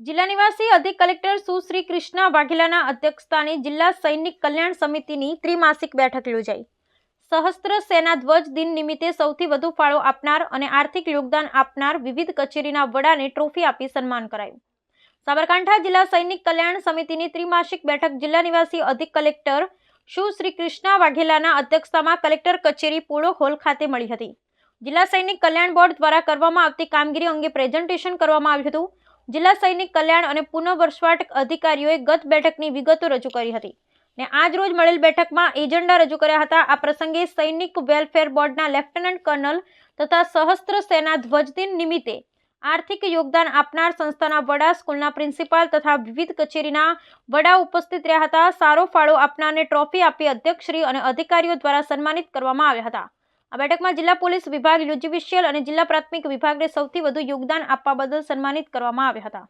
જિલ્લા નિવાસી અધિક કલેક્ટર સુશ્રી કૃષ્ણા વાઘેલાના અધ્યક્ષસ્થાને જિલ્લા સૈનિક કલ્યાણ સમિતિની ત્રિમાસિક બેઠક યોજાઈ. સહસ્ત્ર સેના ધ્વજ દિન નિમિત્તે સૌથી વધુ ફાળો આપનાર અને આર્થિક યોગદાન આપનાર વિવિધ કચેરીના વડાને ટ્રોફી આપી સન્માન કરાયું. સાબરકાંઠા જિલ્લા સૈનિક કલ્યાણ સમિતિની ત્રિમાસિક બેઠક જિલ્લા નિવાસી અધિક કલેક્ટર સુશ્રી કૃષ્ણા વાઘેલાના અધ્યક્ષતામાં કલેક્ટર કચેરી પોળો હોલ ખાતે મળી હતી. જિલ્લા સૈનિક કલ્યાણ બોર્ડ દ્વારા કરવામાં આવતી કામગીરી અંગે પ્રેઝન્ટેશન કરવામાં આવ્યું હતું. જિલ્લા સૈનિક કલ્યાણ અને પુનઃવર્ષવાટ અધિકારીઓએ ગત બેઠકની વિગતો રજૂ કરી હતી ને આજ રોજ મળેલ બેઠકમાં એજન્ડા રજૂ કર્યા હતા. આ પ્રસંગે સૈનિક વેલફેર બોર્ડના લેફ્ટનન્ટ કર્નલ તથા સહસ્ત્ર સેના ધ્વજદિન નિમિત્તે આર્થિક યોગદાન આપનાર સંસ્થાના વડા, સ્કૂલના પ્રિન્સિપાલ તથા વિવિધ કચેરીના વડા ઉપસ્થિત રહ્યા હતા. સારો ફાળો આપનારને ટ્રોફી આપી અધ્યક્ષશ્રી અને અધિકારીઓ દ્વારા સન્માનિત કરવામાં આવ્યા હતા. આ બેઠકમાં જિલ્લા પોલીસ વિભાગ જ્યુડિશિયલ અને જિલ્લા પ્રાથમિક વિભાગને સૌથી વધુ યોગદાન આપવા બદલ સન્માનિત કરવામાં આવ્યા હતા.